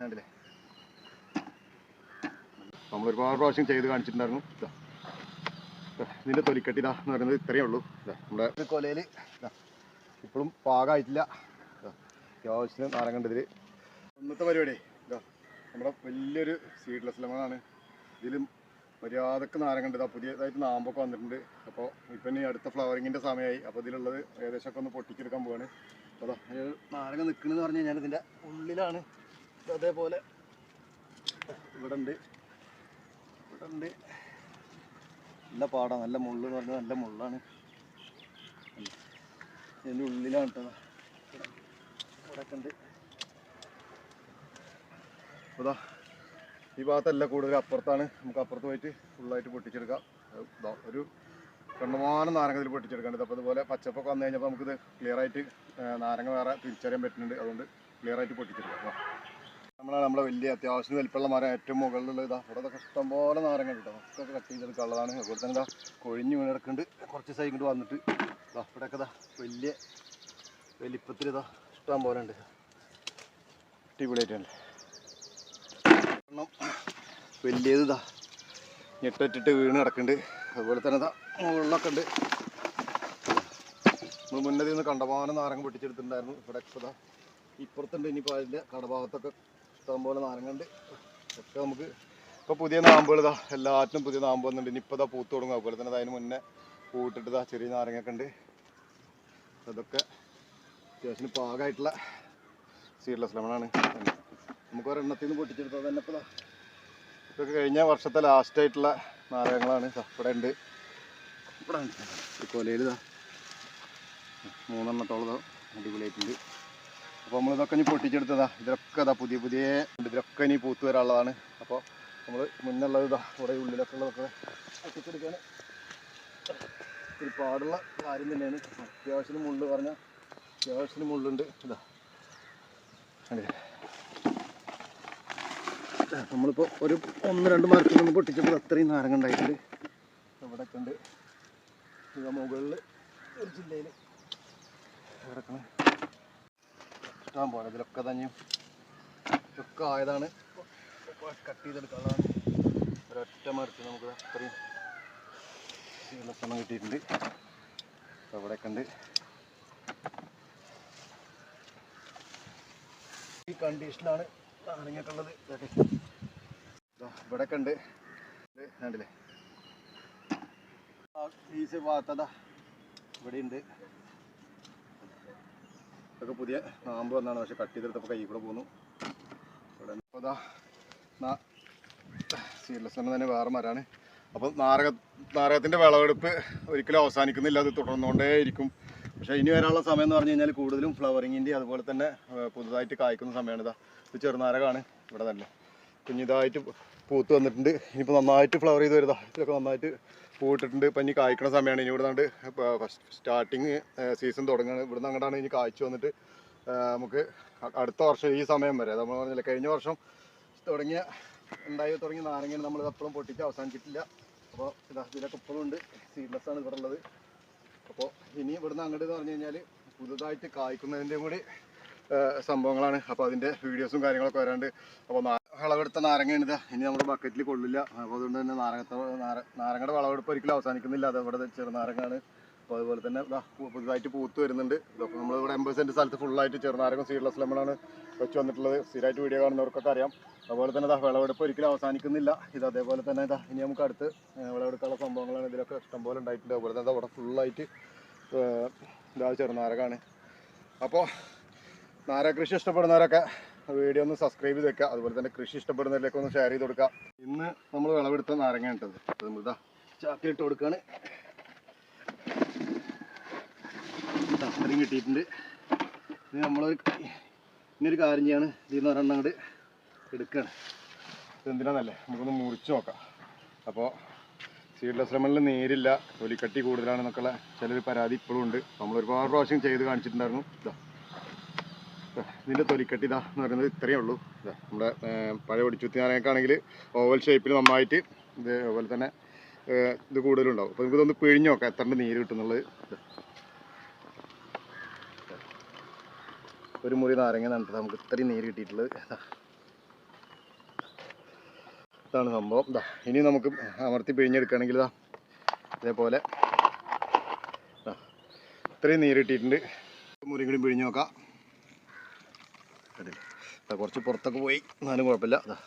കണ്ടില്ലേ? നമ്മൾ ഒരുപാട് പ്രാവശ്യം ചെയ്ത് കാണിച്ചിട്ടുണ്ടായിരുന്നു. ഇതാ. ഇതാ, ഇതിന്റെ തൊലിക്കട്ടി ഇതാ എന്ന് പറയുന്നത് ഇത്രയേ ഉള്ളൂ. ഇതാ, നമ്മുടെ കൊലയിൽ ഇപ്പോഴും പാകമായിട്ടില്ല അത്യാവശ്യം അത്യാവശ്യത്തിന് നാരങ്ങണ്ട് ഇതിൽ ഇന്നത്തെ പരിപാടി ഇതാ നമ്മുടെ വലിയൊരു സീഡ്ലെസ് ലെമണാണ് ഇതിലും മര്യാദയ്ക്ക് നാരങ്ങണ്ട് ഇതാ പുതിയതായിട്ട് നാമ്പൊക്കെ വന്നിട്ടുണ്ട്. അപ്പോൾ ഇപ്പം ഇനി അടുത്ത ഫ്ലവറിങ്ങിന്റെ സമയമായി. അപ്പോൾ ഇതിലുള്ളത് ഏകദേശമൊക്കെ ഒന്ന് പൊട്ടിച്ചെടുക്കാൻ പോവാണ്. അപ്പോൾ അതാ നാരങ്ങ നിൽക്കണമെന്ന് പറഞ്ഞു കഴിഞ്ഞാൽ ഇതിന്റെ ഉള്ളിലാണ് ഇത് അതേപോലെ ഇവിടെ ഉണ്ട് ഇവിടെ ഉണ്ട് നല്ല പാടാണ് നല്ല മുള്ള് എന്ന് പറഞ്ഞാൽ നല്ല മുള്ളാണ്. ഇതിന്റെ ഉള്ളിലാണ് കേട്ടോ. ഇവിടെ ഉണ്ട്. അതാ ഈ ഭാഗത്തല്ല കൂടുതൽ അപ്പുറത്താണ്. നമുക്ക് അപ്പുറത്ത് പോയിട്ട് ഫുള്ളായിട്ട് പൊട്ടിച്ചെടുക്കാം. ഒരു കണ്ണുമാനം നാരങ്ങ ഇതിൽ പൊട്ടിച്ചെടുക്കാണ്ട് അപ്പോൾ അതുപോലെ പച്ചപ്പൊക്കെ വന്നു കഴിഞ്ഞപ്പോൾ നമുക്കിത് ക്ലിയർ ആയിട്ട് നാരങ്ങ വേറെ തിരിച്ചറിയാൻ പറ്റുന്നുണ്ട്. അതുകൊണ്ട് ക്ലിയർ ആയിട്ട് പൊട്ടിച്ചെടുക്കാം. നമ്മളാണ് നമ്മളെ വലിയ അത്യാവശ്യം വലിപ്പമുള്ള മരം ഏറ്റവും മുകളിലുള്ള ഇതാ. ഇവിടെ ഇതൊക്കെ ഇഷ്ടംപോലെ നാരങ്ങ കിട്ടും ഒക്കെ കട്ട് ചെയ്തെടുക്കാനുള്ളതാണ് അതുപോലെ തന്നെ ഇതാ കൊഴിഞ്ഞ് വീണെടുക്കുന്നുണ്ട് കുറച്ച് ദിവസം ഇങ്ങോട്ട് വന്നിട്ട്. ഇതാ ഇവിടെയൊക്കെ ഇതാ വലിയ വലിപ്പത്തിൽ ഇതാ ഇഷ്ടം പോലെ ഉണ്ട്. അടിപൊളിയായിട്ടുണ്ട്. വലിയത് ഇതാ ഞെട്ടിട്ടിട്ട് വീണ് കിടക്കുന്നുണ്ട്. അതുപോലെ തന്നെ ഇതാ മുകളിലൊക്കെ ഉണ്ട്. നമ്മൾ മുന്നേ നിന്ന് കണ്ടമാനം നാരങ്ങ പൊട്ടിച്ചെടുത്തിട്ടുണ്ടായിരുന്നു. ഇവിടെ ഇപ്പുറത്തുണ്ട്. ഇനിയിപ്പോൾ അതിന്റെ കടഭാഗത്തൊക്കെ ഇഷ്ടംപോലെ പോലെ ഒക്കെ നമുക്ക് ഇപ്പൊ പുതിയ നാമ്പുകൾ ഇതാ എല്ലാറ്റിനും പുതിയ നാമ്പ് വന്നിട്ടുണ്ട്. ഇനിയിപ്പോൾ ഇതാ പൂത്ത് തുടങ്ങും. അതുപോലെ തന്നെ അതിന് മുന്നേ പൂട്ടിട്ട് ഇതാ ചെറിയ നാരങ്ങയൊക്കെ ഉണ്ട്. അതൊക്കെ അത്യാവശ്യം പാകമായിട്ടുള്ള സീഡ്ലെസ് ലെമണാണ് നമുക്ക് ഒരെണ്ണത്തിൽ നിന്ന് പൊട്ടിച്ചെടുത്താൽ തന്നെ ഇപ്പോൾ ഇതൊക്കെ കഴിഞ്ഞ വർഷത്തെ ലാസ്റ്റ് ആയിട്ടുള്ള നാരകങ്ങളാണ് ദാ ഇവിടെ ഉണ്ട്. ഇവിടെ ഉണ്ട്. കൊലയിൽ മൂന്നെണ്ണത്തോളം അടിപൊളിയായിട്ടുണ്ട്. അപ്പോൾ നമ്മളിതൊക്കെ ഇനി പൊട്ടിച്ചെടുത്തതാ. ഇതൊക്കെ ഇതാ പുതിയ പുതിയ. ഇതിലൊക്കെ ഇനി പൂത്ത് വരാനുള്ളതാണ്. അപ്പോൾ നമ്മൾ മുന്നുള്ളത് ഇതാ ഇവിടെ ഉള്ളിലൊക്കെ ഉള്ളതൊക്കെ പൊട്ടിച്ചെടുക്കാൻ ഒരു പാടുള്ള കാര്യം തന്നെയാണ്. അത്യാവശ്യത്തിന് മുള്ളു പറഞ്ഞാൽ അത്യാവശ്യത്തിന് മുള്ളുണ്ട്. ഇതാ. കണ്ടില്ലേ? നമ്മളിപ്പോൾ ഒരു ഒന്ന് രണ്ട് മരത്തിൽ നിന്ന് പൊട്ടിച്ചപ്പോൾ അത്രയും നാരങ്ങ ഉണ്ടായിട്ടുണ്ട്. ഇവിടെ ഉണ്ട്. മുകളിൽ ഒരു ജില്ലയിൽ കിടക്കണം ഇഷ്ടം പോലെ ഇതിലൊക്കെ തന്നെ ഇതൊക്കെ ആയതാണ്. കട്ട് ചെയ്തെടുക്കാനുള്ളതാണ്. ഒരൊറ്റ മരത്തിൽ നമുക്ക് അത്രയും വെള്ളക്ഷണം കിട്ടിയിട്ടുണ്ട്. ഇവിടെയൊക്കെ ഉണ്ട്. ഈ കണ്ടീഷനാണ് നാരങ്ങയൊക്കെ ഇവിടെയൊക്കെ ഇവിടെ ഉണ്ട് കണ്ടില്ലേ? പീസ് ഭാഗത്തതാ ഇവിടെ ഉണ്ട്. ഇതൊക്കെ പുതിയ നാമ്പ് വന്നാണ്. പക്ഷെ കട്ട് ചെയ്തെടുത്തപ്പോൾ കൈ കൂടെ പോന്നു. ഇവിടെ ഇപ്പോൾ ഇതാ തന്നെ വേറെ മരമാണ് അപ്പം നാരക നാരകത്തിന്റെ വിളവെടുപ്പ് ഒരിക്കലും അവസാനിക്കുന്നില്ല. അത് തുടർന്നുകൊണ്ടേ ഇരിക്കും. പക്ഷേ ഇനി വരാനുള്ള സമയം എന്ന് പറഞ്ഞു കഴിഞ്ഞാൽ കൂടുതലും ഫ്ലവറിങ്ങിന്റെ അതുപോലെ തന്നെ പുതുതായിട്ട് കായ്ക്കുന്ന സമയമാണ് ഇതാ ഇത് ചെറുനാരകമാണ് ഇവിടെ തന്നെ. കുഞ്ഞിതായിട്ട് പൂത്ത് വന്നിട്ടുണ്ട്. ഇനിയിപ്പോൾ നന്നായിട്ട് ഫ്ലവർ ചെയ്ത് വരുതാ. ഇതൊക്കെ നന്നായിട്ട് പൂട്ടിട്ടുണ്ട്. ഇപ്പം ഇനി കായ്ക്കണ സമയമാണ് ഇനി ഫസ്റ്റ് സ്റ്റാർട്ടിങ് സീസൺ തുടങ്ങുകയാണ് ഇവിടുന്ന് അങ്ങോട്ടാണ് ഇനി കായ്ച്ചു വന്നിട്ട് നമുക്ക് അടുത്ത വർഷം ഈ സമയം വരെ. നമ്മൾ പറഞ്ഞില്ല കഴിഞ്ഞ വർഷം തുടങ്ങിയ ഉണ്ടായി തുടങ്ങിയ നാരങ്ങയാണ് നമ്മൾ അപ്പോഴും പൊട്ടിച്ച് അവസാനിച്ചിട്ടില്ല. അപ്പോൾ ഇതാ ഇതിലൊക്കെ ഇപ്പോഴും ഉണ്ട്. സീഡ്ലെസ് ആണ് ഇവിടെ ഉള്ളത് അപ്പോൾ ഇനി ഇവിടുന്ന് അങ്ങോട്ട് എന്ന് പറഞ്ഞു കഴിഞ്ഞാൽ പുതുതായിട്ട് കായ്ക്കുന്നതിന്റെയും കൂടി സംഭവങ്ങളാണ്. അപ്പോൾ അതിന്റെ വീഡിയോസും കാര്യങ്ങളൊക്കെ വരാണ്ട്. അപ്പോൾ വിളവെടുത്ത നാരങ്ങയാണ് ഇനി നമ്മുടെ ബക്കറ്റിൽ കൊള്ളില്ല. അപ്പോൾ അതുകൊണ്ട് തന്നെ നാരങ്ങത്തെ നാര നാരങ്ങയുടെ വിളവെടുപ്പ് ഒരിക്കലും അവസാനിക്കുന്നില്ല. അത് ഇവിടെ ചെറുനാരങ്ങാണ് അപ്പോൾ അതുപോലെ തന്നെ പുതുതായിട്ട് പൂത്ത് വരുന്നുണ്ട്. അപ്പോൾ നമ്മളിവിടെ എൺപത് സെന്റ് സ്ഥലത്ത് ഫുള്ളായിട്ട് ചെറുനാരകം സീഡ്ലെസ് ലെമണാണ് വെച്ച് വന്നിട്ടുള്ളത്. സ്ഥിരമായിട്ട് വീഡിയോ കാണുന്നവർക്കൊക്കെ അറിയാം. അതുപോലെ തന്നെ ഇതാ വിളവെടുപ്പ് ഒരിക്കലും അവസാനിക്കുന്നില്ല. ഇത് അതേപോലെ തന്നെ ഇതാ ഇനി നമുക്ക് അടുത്ത് വിളവെടുക്കാനുള്ള സംഭവങ്ങളാണ് ഇതിലൊക്കെ ഇഷ്ടംപോലെ ഉണ്ടായിട്ടുണ്ട്. അതുപോലെ തന്നെ അവിടെ ഫുള്ളായിട്ട് ഇതാ ചെറുനാരകമാണ് അപ്പോൾ നാരക കൃഷി ഇഷ്ടപ്പെടുന്നവരൊക്കെ വീഡിയോ ഒന്ന് സബ്സ്ക്രൈബ് ചെയ്ത് വെക്കുക. അതുപോലെ തന്നെ കൃഷി ഇഷ്ടപ്പെടുന്നവരിലേക്ക് ഒന്ന് ഷെയർ ചെയ്ത് കൊടുക്കുക. ഇന്ന് നമ്മൾ വിളവെടുത്ത നാരങ്ങ ഇട്ടത് അത് നമ്മളിതാ ചാക്കിലിട്ട് കൊടുക്കുകയാണ് അത്രയും കിട്ടിയിട്ടുണ്ട്. ഇത് നമ്മളൊരു ഇനിയൊരു കാര്യം ചെയ്യാണ്. ഇതിൽ നിന്ന് ഒരെണ്ണം അങ്ങോട്ട് എടുക്കുകയാണ് ഇതെന്തിനാന്നല്ലേ നമുക്കൊന്ന് മുറിച്ച് നോക്കാം. അപ്പോൾ സീഡ്ലെസ് ലെമണിൽ നീരില്ല. തൊലിക്കട്ടി കൂടുതലാണെന്നൊക്കെയുള്ള ചിലർ പരാതി ഇപ്പോഴും ഉണ്ട്. നമ്മൾ ഒരുപാട് പ്രാവശ്യം ചെയ്ത് കാണിച്ചിട്ടുണ്ടായിരുന്നു. ഇതാ, ഇതിന്റെ തൊലിക്കട്ടി ഇതാ എന്ന് പറയുന്നത് ഇത്രയേ ഉള്ളൂ. നമ്മുടെ പഴയ ഒടിച്ചുത്തി നാരങ്ങക്കാണെങ്കിൽ ഓവൽ ഷേപ്പിൽ നന്നായിട്ട് ഇത് അതുപോലെ തന്നെ ഇത് കൂടുതലുണ്ടാവും. അപ്പോൾ നമുക്കിതൊന്ന് പിഴിഞ്ഞ് നോക്കാം എത്ര നീര് കിട്ടുന്നുള്ളത്. ഒരു മുറി നാരങ്ങ നമുക്ക് ഇത്രയും നീര് കിട്ടിയിട്ടുള്ളത്. ഇതാണ് സംഭവം. ഇതാ ഇനി നമുക്ക് അമർത്തി പിഴിഞ്ഞെടുക്കുകയാണെങ്കിൽ ഇതാ ഇതേപോലെ. ഇത്രയും നീര് കിട്ടിയിട്ടുണ്ട്. മുറിയും കൂടി പിഴിഞ്ഞ് നോക്കാം. ദാ കുറച്ച് പുറത്തൊക്കെ പോയി. എന്നാലും കുഴപ്പമില്ല. അതാ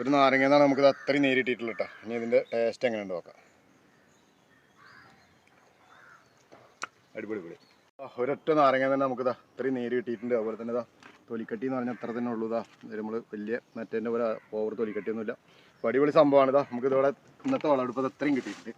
ഒരു നാരങ്ങ എന്നാണ് നമുക്കിത് അത്രയും നേരിട്ടിട്ടുള്ളൂ കേട്ടോ. ഇനി ഇതിന്റെ ടേസ്റ്റ് എങ്ങനെ എങ്ങനെയുണ്ട് നോക്കാം. അടിപൊളി പൊളി ഒരൊറ്റ നാരങ്ങ തന്നെ നമുക്കിതാ ഇത്രയും നേര് കിട്ടിയിട്ടുണ്ട്. അതുപോലെ തന്നെ ഇതാ തൊലിക്കട്ടി എന്ന് പറഞ്ഞാൽ അത്ര തന്നെ ഉള്ളൂ. ഇതാ നമ്മൾ വലിയ മറ്റേന്റെ പോലെ ഓവർ തൊലിക്കട്ടിയൊന്നുമില്ല. അടിപൊളി സംഭവമാണ്. ഇതാ നമുക്ക് ഇതോടെ ഇന്നത്തെ വളമെടുപ്പ് അത് അത്രയും കിട്ടിയിട്ടുണ്ട്.